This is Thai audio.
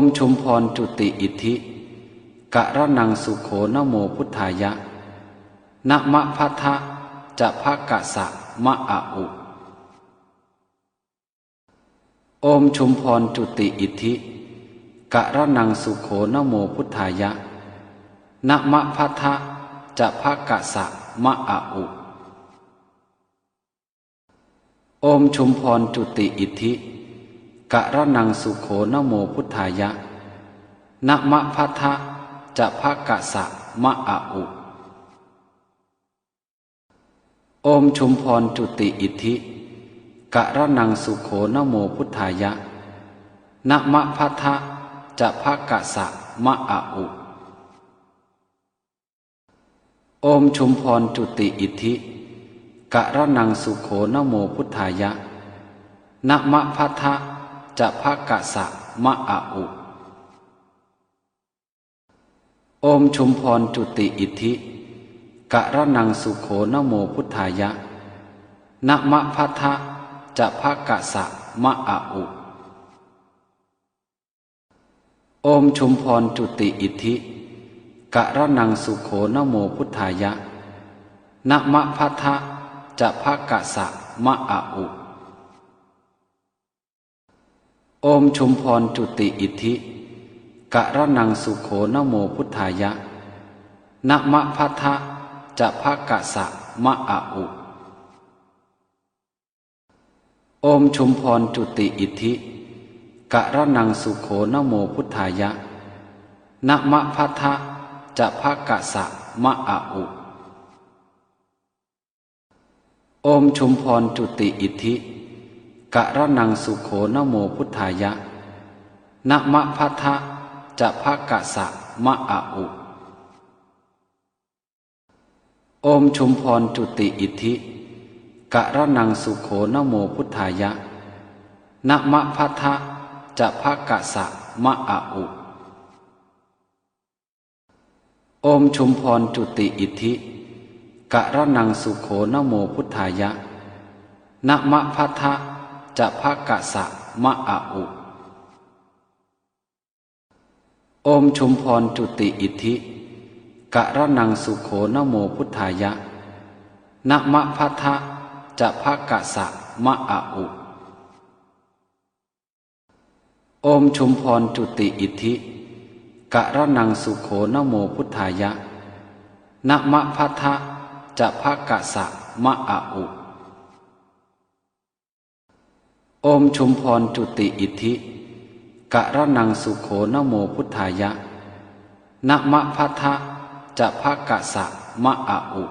มชุมพรจุติอิทธิกะระนังสุโขนโมพุทธายะนะมะพัทะจะภะกะสะมะอะอุ โอมชุมพรจุติอิทธิกะระนังสุโขนโมพุทธายะนะมะพัทะจะภะกะสะมะอะอุ โอมชุมพรจุติอิทธิ กะระนังสุโขนโมพุทธายะนะมะพัทธะจะภะกะสะมะอะอุ โอมชุมพรจุติอิทธิกะระนังสุโขนโมพุทธายะนะมะพัทธะจะภะกะสะมะอะอุ โอมชุมพรจุติอิทธิกะระนังสุโขนโมพุทธายะนะมะพัทธะ จะภะกะสะมะอะอุ โอมชุมพรจุติอิทธิกะระนังสุโขนโมพุทธายะนะมะพัทธะจะภะกะสะมะอะอุ โอมชุมพรจุติอิทธิกะระนังสุโขนโมพุทธายะนะมะพัทธะจะภะกะสะมะอะอุ โอมชุมพรจุติอิทธิกะระนังสุโขนโมพุทธายะนะมะพัทธะจะภะกะสะมะอะอุ โอมชุมพรจุติอิทธิกะระนังสุโขนโมพุทธายะนะมะพัทธะจะภะกะสะมะอะอุ โอมชุมพรจุติอิทธิ กะระนังสุโขนโมพุทธายะนะมะพัทธะจะภะกะสะมะอะอุ โอมชุมพรจุติอิทธิกะระนังสุโขนโมพุทธายะนะมะพัทธะจะภะกะสะมะอะอุ โอมชุมพรจุติอิทธิกะระนังสุโขนโมพุทธายะนะมะพัทธะ จะภะกะสะมะอะอุ โอมชุมพรจุติอิทธิกะระนังสุโขนโมพุทธายะนะมะพัทธะจะภะกะสะมะอะอุ โอมชุมพรจุติอิทธิกะระนังสุโขนโมพุทธายะนะมะพัทธะจะภะกะสะมะอะอุ โอมชุมพรจุติอิทธิกะระนังสุโขนโมพุทธายะนะมะพัทธะจะภะกะสะมะอะอุ